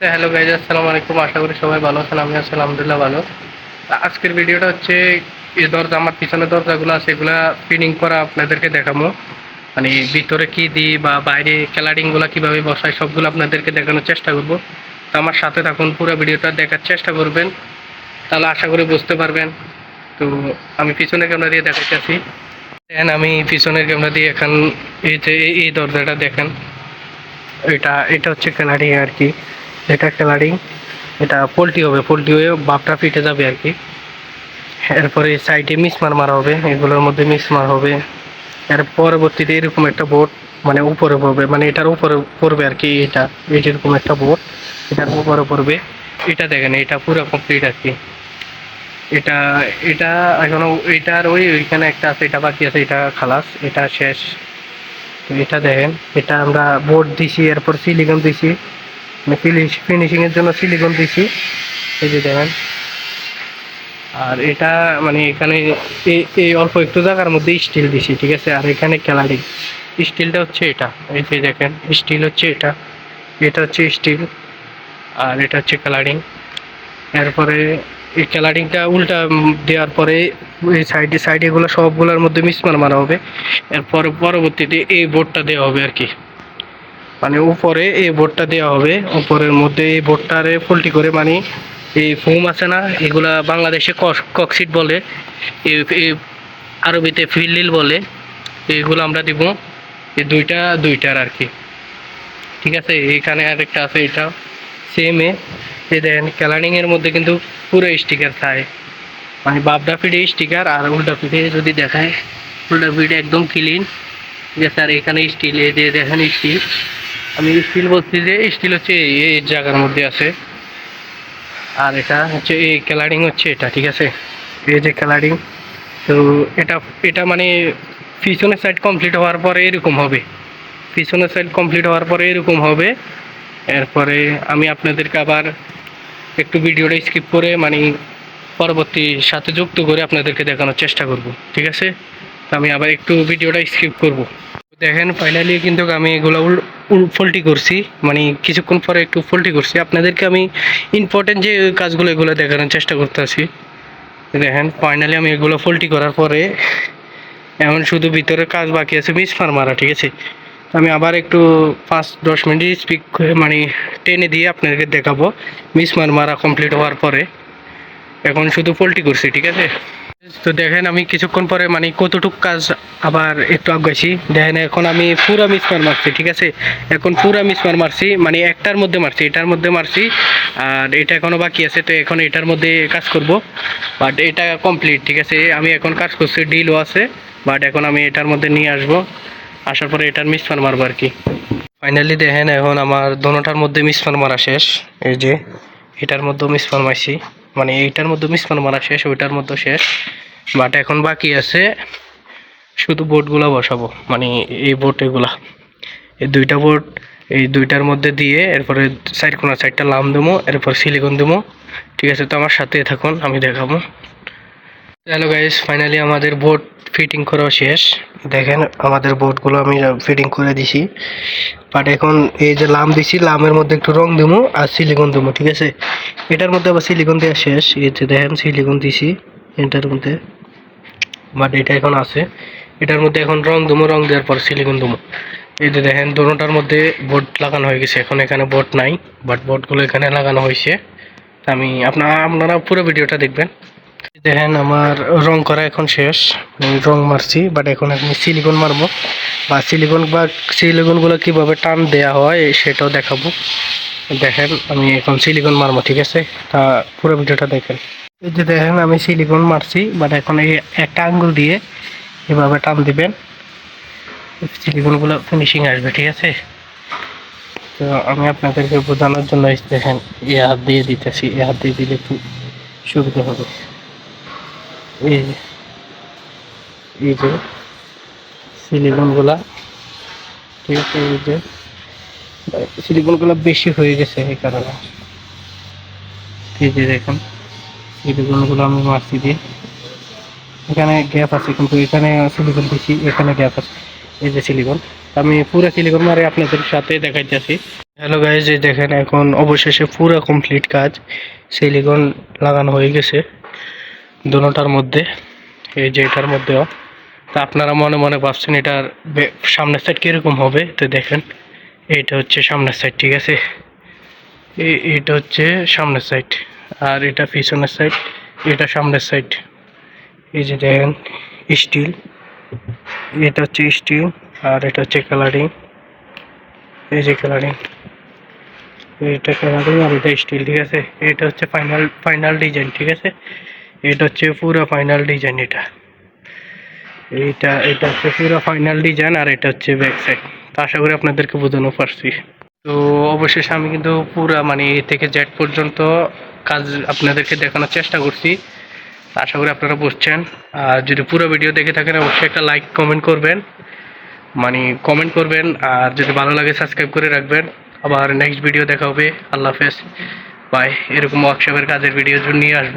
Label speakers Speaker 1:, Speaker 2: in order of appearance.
Speaker 1: Hello guys আসসালামু আলাইকুম। আশা করি সবাই ভালো আছেন আমি আছি, আলহামদুলিল্লাহ ভালো। আজকের ভিডিওটা হচ্ছে এই দরজা, আমার পিছনে দরজাগুলো আছে, এগুলা ফিটিং করা আপনাদেরকে দেখাবো। মানে ভিতরে কি দিই বা বাইরে ক্যালারিংগুলো কীভাবে বসাই, সবগুলো আপনাদেরকে দেখানোর চেষ্টা করব। তো আমার সাথে থাকুন, পুরো ভিডিওটা দেখার চেষ্টা করবেন। তাহলে আশা করি বুঝতে পারবেন। তো আমি পিছনে ক্যামেরা দিয়ে দেখাতে দেখাইতেছি দেন আমি পিছনের ক্যামেরা দিয়ে এখন এই যে এই দরজাটা দেখেন। এটা এটা হচ্ছে ক্যালারিং আর কি। এটা ক্যালারিং এটা পোলট্রি হবে, পোলট্রি হয়ে বাপটা ফিটে যাবে আর কি। এরপরে সাইডে মিসমার মারা হবে, এগুলোর মধ্যে মিসমার হবে। এর পরবর্তীতে এরকম একটা বোর্ড মানে উপরে পড়বে মানে এটার উপরে পড়বে আর কি এটা। এরকম একটা বোর্ড এটার উপরে পড়বে। এটা দেখেন, এটা পুরো কমপ্লিট আর কি। এটা এটা এখনও, এটার ওই ওইখানে একটা আছে, এটা বাকি আছে, এটা খালাস, এটা শেষ। তো এটা দেখেন, এটা আমরা বোর্ড দিছি, এরপর সিলিকন দিছি। মানে ফিনিশিং এর জন্য সিলিকন দিছি। এই যে দেখেন। আর এটা মানে এখানে এই অল্প একটু জায়গার মধ্যে স্টিল দিছি, ঠিক আছে? আর এখানে ক্যালারিং স্টিলটা হচ্ছে এটা। এই যে দেখেন স্টিল হচ্ছে এটা। এটা হচ্ছে স্টিল আর এটা হচ্ছে কালারিং এরপরে এই কালারিংটা উল্টা দেওয়ার পরে এই সাইডে সাইডে এগুলো সবগুলোর মধ্যে মিসমার মারা হবে। এরপরে পরবর্তীতে এই বোর্ডটা দেওয়া হবে আর কি। মানে উপরে এই বোর্ডটা দেওয়া হবে। উপরের মধ্যে এই বোর্ডটারে ফল্টি করে মানে এই ফোম আছে না, এগুলা বাংলাদেশে ককসিট বলে আরবিতে ফিল্লিল বলে, এগুলো আমরা দিব এই দুইটা, দুইটার আর কি। ঠিক আছে, এখানে আরেকটা আছে, এটা সেম এ। এই দেখেন ক্যালারিং এর মধ্যে কিন্তু পুরো স্টিকার থাকে। মানে বাবডা ফিডে স্টিকার আর উল্টা ফিডে যদি দেখায়, উল্টা ফিডে একদম ক্লিন ঠিক আছে, আর এখানে স্টিল এই যে দেখেন স্টিল আমি স্টিল বলছি যে স্টিল হচ্ছে এই জায়গার মধ্যে আছে। আর এটা হচ্ছে এই ক্যালারিং হচ্ছে এটা, ঠিক আছে? এই যে ক্যালারিং তো এটা এটা মানে পিছনের সাইড কমপ্লিট হওয়ার পরে এরকম হবে। পিছনের সাইড কমপ্লিট হওয়ার পরে এরকম হবে। এরপরে আমি আপনাদেরকে আবার একটু ভিডিওটা স্কিপ করে মানে পরবর্তী সাথে যুক্ত করে আপনাদেরকে দেখানোর চেষ্টা করব, ঠিক আছে? আমি আবার একটু ভিডিওটা স্কিপ করব। দেখেন ফাইনালি কিন্তু আমি এগুলো ফল্টি করছি মানে কিছুক্ষণ পরে একটু ফল্টি করছি। আপনাদেরকে আমি ইম্পর্টেন্ট যে কাজগুলো এগুলো দেখানোর চেষ্টা করতেছি দেখেন ফাইনালি আমি এগুলো ফল্টি করার পরে এমন শুধু ভিতরে কাজ বাকি আছে মিসমার মারা ঠিক আছে? আমি আবার একটু পাঁচ, দশ মিনিট স্পিক মানে টেনে দিয়ে আপনাদেরকে দেখাবো। মিসমার মারা কমপ্লিট হওয়ার পরে এখন শুধু পোলট্রি করছি, ঠিক আছে? তো দেখেন আমি কিছুক্ষণ পরে মানে কতটুক কাজ আবার একটু আগাইছি। দেখেন এখন আমি পুরা মিসমার মারছি, ঠিক আছে? এখন পুরা মিসমার মারছি মানে একটার মধ্যে মারছি, এটার মধ্যে মারছি, আর এটা এখনও বাকি আছে, তো এখন এটার মধ্যে কাজ করব। বাট এটা কমপ্লিট ঠিক আছে? আমি এখন কাজ করছি ডিলও আছে বাট এখন আমি এটার মধ্যে নিয়ে আসব। আসার পরে এটার মিসমার মারবো আর কি। ফাইনালি দেখেন, এখন আমার দোনোটার মধ্যে মিসমার মারা শেষ, এই যে, এটার মধ্যেও মিসমার মারছি। মানে এইটার মধ্যে মিসমার মারা শেষ, ওইটার মধ্যে শেষ। বাট এখন বাকি আছে, শুধু বোর্ডগুলো বসাবো মানে এই বোর্ড এগুলা। এই দুইটা বোর্ড এই দুইটার মধ্যে দিয়ে এরপরে সাইড কোনার সাইডটা লাম দেবো, এরপর সিলিকন দেবো। ঠিক আছে, তো আমার সাথে থাকুন, আমি দেখাবো। হ্যালো গাইস ফাইনালি আমাদের বোর্ড ফিটিং করা শেষ। দেখেন, আমাদের বোর্ডগুলো আমি ফিটিং করে দিছি। বাট এখন এই যে লাম দিছি লামের মধ্যে একটু রং দেবো আর সিলিকন দেবো ঠিক আছে? এটার মধ্যে আবার সিলিকন দেওয়া শেষ। এই যে দেখেন সিলিকন দিছি এটার মধ্যে। বাট এটা এখন আছে। এটার মধ্যে এখন রং দেবো রং দেওয়ার পর সিলিকন দেবো এই যে দেখেন দোনোটার মধ্যে বোর্ড লাগানো হয়ে গেছে। এখন এখানে বোর্ড নাই বাট বোর্ডগুলো এখানে লাগানো হয়েছে। আমি, আপনারা আপনারা পুরো ভিডিওটা দেখবেন। দেখেন আমার রং করা এখন শেষ। রং মারছি বাট এখন আমি সিলিকন মারবো। বা সিলিকন বা সিলিকনগুলো কীভাবে টান দেওয়া হয়, সেটাও দেখাবো। দেখেন, আমি এখন সিলিকন মারবো, ঠিক আছে? তা পুরো ভিডিওটা দেখেন। এই যে দেখেন, আমি সিলিকন মারছি বাট এখন এই একটা আঙ্গুল দিয়ে এভাবে টান দিবেন। সিলিকনগুলো ফিনিশিং আসবে, ঠিক আছে? তো আমি আপনাদেরকে বোঝানোর জন্য দেখেন, এ হাত দিয়ে দিতেছি, এ হাত দিয়ে দিলে একটু সুবিধা হবে। এই এই যে সিলিকনগুলা ঠিক আছে, এই যে সিলিকনগুলো বেশি হয়ে গেছে এই কারণে। এই যে দেখুন সিলিকনগুলো আমি মারছি দিয়ে। এখানে গ্যাপ আছে, কিন্তু এখানে সিলিকন বেশি, এখানে গ্যাপ আছে। এই যে সিলিকন আমি পুরো সিলিকন মারে আপনাদের সাথে দেখাইতেছি হ্যালো গাইজ এই দেখেন, এখন অবশেষে পুরো কমপ্লিট কাজ। সিলিকন লাগানো হয়ে গেছে। দুটার মধ্যে, এই যে এটার মধ্যেও। তা আপনারা মনে মনে ভাবছেন এটার সামনের সাইড কীরকম হবে? তো দেখেন, এইটা হচ্ছে সামনের সাইড ঠিক আছে? এইটা হচ্ছে সামনের সাইড আর এটা পিছনের সাইড এটা সামনের সাইড এই যে দেখেন স্টিল এটা হচ্ছে স্টিল আর এটা হচ্ছে কালারিং এই যে কালারিং এটা কালারিং আর এটা স্টিল ঠিক আছে? এটা হচ্ছে ফাইনাল ফাইনাল ডিজাইন ঠিক আছে? এটা হচ্ছে পুরো ফাইনাল ডিজাইন এটা। এইটা, এটা হচ্ছে পুরো ফাইনাল ডিজাইন আর এটা হচ্ছে ব্যাক সাইড তো আশা করি আপনাদেরকে বোঝানো পারছি। তো অবশেষে আমি কিন্তু পুরা মানে এ থেকে জেড পর্যন্ত কাজ আপনাদেরকে দেখানোর চেষ্টা করছি। আশা করি আপনারা বুঝছেন। আর যদি পুরো ভিডিও দেখে থাকেন, অবশ্যই একটা লাইক কমেন্ট করবেন। মানে কমেন্ট করবেন। আর যদি ভালো লাগে সাবস্ক্রাইব করে রাখবেন। আবার নেক্সট ভিডিও দেখা হবে। আল্লাহ হাফেজ। বাই এরকম ওয়ার্কশপের কাজের ভিডিও নিয়ে আসব।